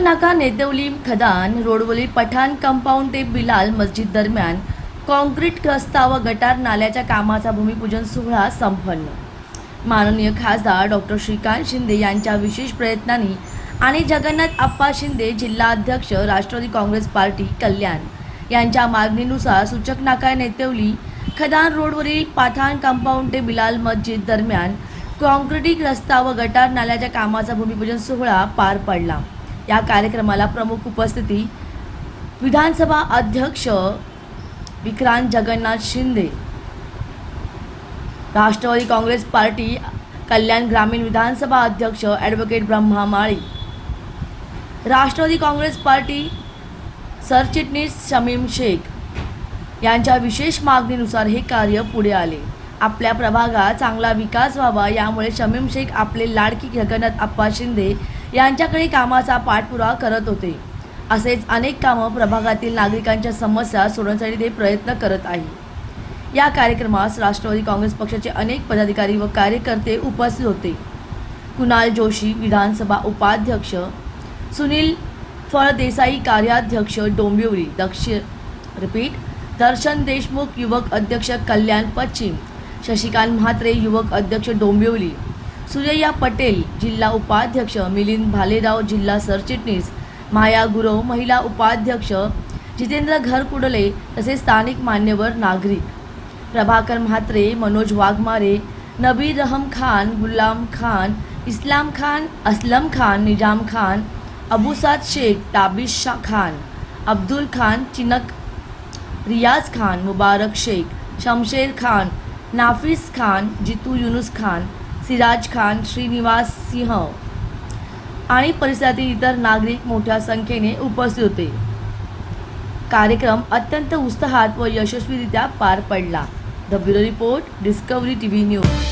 नाका नेतवली खदान रोडवरील पठाण कंपाऊंड ते बिलाल मस्जिद दरम्यान कॉन्क्रीट रस्ता व गटार नाल्याच्या कामाचा भूमिपूजन सोहळा संपन्न. माननीय खासदार डॉक्टर श्रीकांत शिंदे यांच्या विशेष प्रयत्नांनी आणि जगन्नाथ आप्पा शिंदे जिल्हाध्यक्ष राष्ट्रवादी काँग्रेस पार्टी कल्याण यांच्या मागणीनुसार सूचक नाका नेतेवली खदान रोडवरील पाठाण कंपाऊंड ते बिलाल मस्जिद दरम्यान कॉन्क्रिटिक रस्ता व गटार नाल्याच्या कामाचा भूमिपूजन सोहळा पार पडला. या कार्यक्रमाला प्रमुख उपस्थिती विधानसभा अध्यक्ष विक्रांत जगन्नाथ शिंदे राष्ट्रवादी काँग्रेस पार्टी कल्याण ग्रामीण विधानसभा अध्यक्ष advocate Brahma Mali Rashtravadi Congress Party सरचिटणीस शमीम शेख यांच्या विशेष मागणीनुसार हे कार्य पुढे आले. आपल्या प्रभागात चांगला विकास व्हावा यामुळे शमीम शेख आपले लाडकी जगन्नाथ आप्पा शिंदे यांच्याकडे कामाचा पाठपुरावा करत होते. असेच अनेक कामं प्रभागातील नागरिकांच्या समस्या सोडवण्यासाठी ते प्रयत्न करत आहे. या कार्यक्रमास राष्ट्रवादी काँग्रेस पक्षाचे अनेक पदाधिकारी व कार्यकर्ते उपस्थित होते. कुणाल जोशी विधानसभा उपाध्यक्ष सुनील फळदेसाई कार्याध्यक्ष डोंबिवली दक्ष रिपीट दर्शन देशमुख युवक अध्यक्ष कल्याण पश्चिम शशिकांत म्हात्रे युवक अध्यक्ष डोंबिवली सुरैया पटेल जिल्हा उपाध्यक्ष मिलिंद भालेराव जिल्हा सरचिटणीस माया गुरव महिला उपाध्यक्ष जितेंद्र घरकुडले तसेच स्थानिक मान्यवर नागरिक. प्रभाकर म्हात्रे मनोज वाघमारे नबीर रहम खान गुलाम खान इस्लाम खान असलम खान निजाम खान अबुसाद शेख ताबिश शाह खान अब्दुल खान चिनक रियाज खान मुबारक शेख शमशेर खान नाफिस खान जितू युनुस खान सिराज खान श्रीनिवास सिंह आणि परिसरातील इतर नागरिक मोठ्या संख्येने उपस्थित होते. कार्यक्रम अत्यंत उत्साहात व यशस्वीरित्या पार पडला. The bureau report Discovery T V news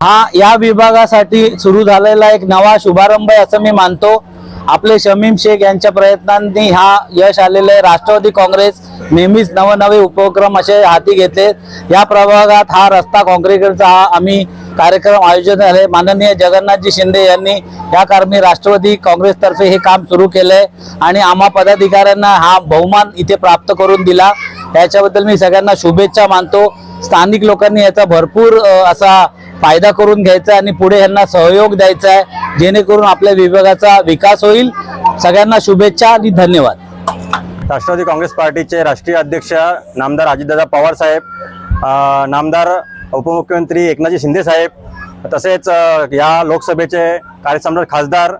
हा या विभागासाठी सुरू झालेला एक नवा शुभारंभ आहे असं मी मानतो. आपले शमीम शेख यांच्या प्रयत्नांनी हा यश आलेलं आहे. राष्ट्रवादी काँग्रेस नेहमीच नवनवे उपक्रम असे हाती घेतले. या प्रभागात हा रस्ता काँग्रेसचा हा आम्ही कार्यक्रम आयोजन झाले. माननीय जगन्नाथजी शिंदे यांनी या कारणी राष्ट्रवादी काँग्रेसतर्फे हे काम सुरू केलंय आणि आम्हा पदाधिकाऱ्यांना हा बहुमान इथे प्राप्त करून दिला. त्याच्याबद्दल मी सगळ्यांना शुभेच्छा मानतो. स्थानिक लोकांनी याचा भरपूर असा फायदा करून घ्यायचा आहे आणि पुढे यांना सहयोग द्यायचा आहे जेणेकरून आपल्या विभागाचा विकास होईल. सगळ्यांना शुभेच्छा आणि धन्यवाद. राष्ट्रवादी काँग्रेस पार्टीचे राष्ट्रीय अध्यक्ष नामदार अजितदादा पवार साहेब नामदार उपमुख्यमंत्री एकनाथजी शिंदे साहेब तसेच या लोकसभेचे कार्यसम्राट खासदार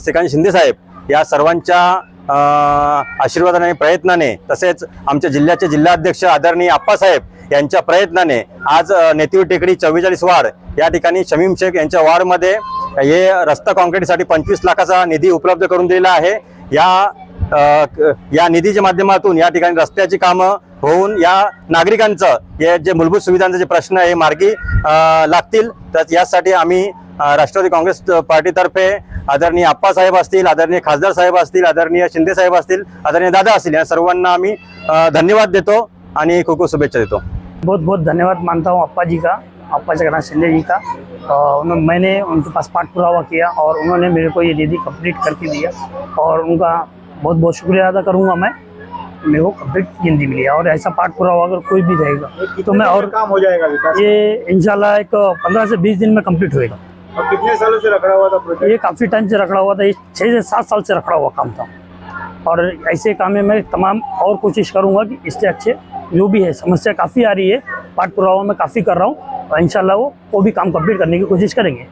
श्रीकांत शिंदे साहेब या सर्वांच्या आशीर्वादाने प्रयत्नाने तसेच आमच्या जिल्ह्याचे जिल्हाध्यक्ष आदरणीय आप्पासाहेब यांच्या प्रयत्नाने आज नेतीव टेकडी चव्वेचाळीस वार्ड या ठिकाणी शमीम शेख यांच्या वार्डमध्ये हे रस्ता काँक्रीटसाठी पंचवीस लाखाचा निधी उपलब्ध करून दिलेला आहे. या क- या निधीच्या माध्यमातून या ठिकाणी रस्त्याची कामं होऊन या नागरिकांचं हे जे मूलभूत सुविधांचे जे प्रश्न आहे मार्गी लागतील. तर यासाठी आम्ही राष्ट्रवादी काँग्रेस पार्टीतर्फे आदरणीय अप्पा आप्पासाहेब असतील आदरणीय खासदार साहेब असतील आदरणीय शिंदे साहेब असतील आदरणीय दादा असतील या सर्वांना आम्ही धन्यवाद देतो आणि खूप खूप शुभेच्छा देतो. बहुत बहुत धन्यवाद मानता हूँ अप्पा जी का अप्पा जगन्नाथ शिंदे जी का। उन्होंने मैंने उनके पास पाठ पुरावा किया और उन्होंने मेरे को ये निधि कंप्लीट करके दिया। और उनका बहुत बहुत शुक्रिया अदा करूँगा मैं मेरे को कंप्लीट हिंदी मिली। और ऐसा पाठ पुरावा अगर कोई भी रहेगा तो मैं और काम हो जाएगा ये इंशाल्लाह एक पंद्रह से बीस दिन में कंप्लीट होएगा। और कितने सालों से रखा हुआ था प्रोजेक्ट ये काफ़ी टाइम से रखड़ा हुआ था, ये छः से सात साल से रखड़ा हुआ काम था। और ऐसे काम में मैं तमाम और कोशिश करूँगा कि इससे अच्छे जो भी है, समस्या काफ़ी आ रही है पाठ पुरावा में काफ़ी कर रहा हूँ, और इन वो वो भी काम कंप्लीट करने की कोशिश करेंगे।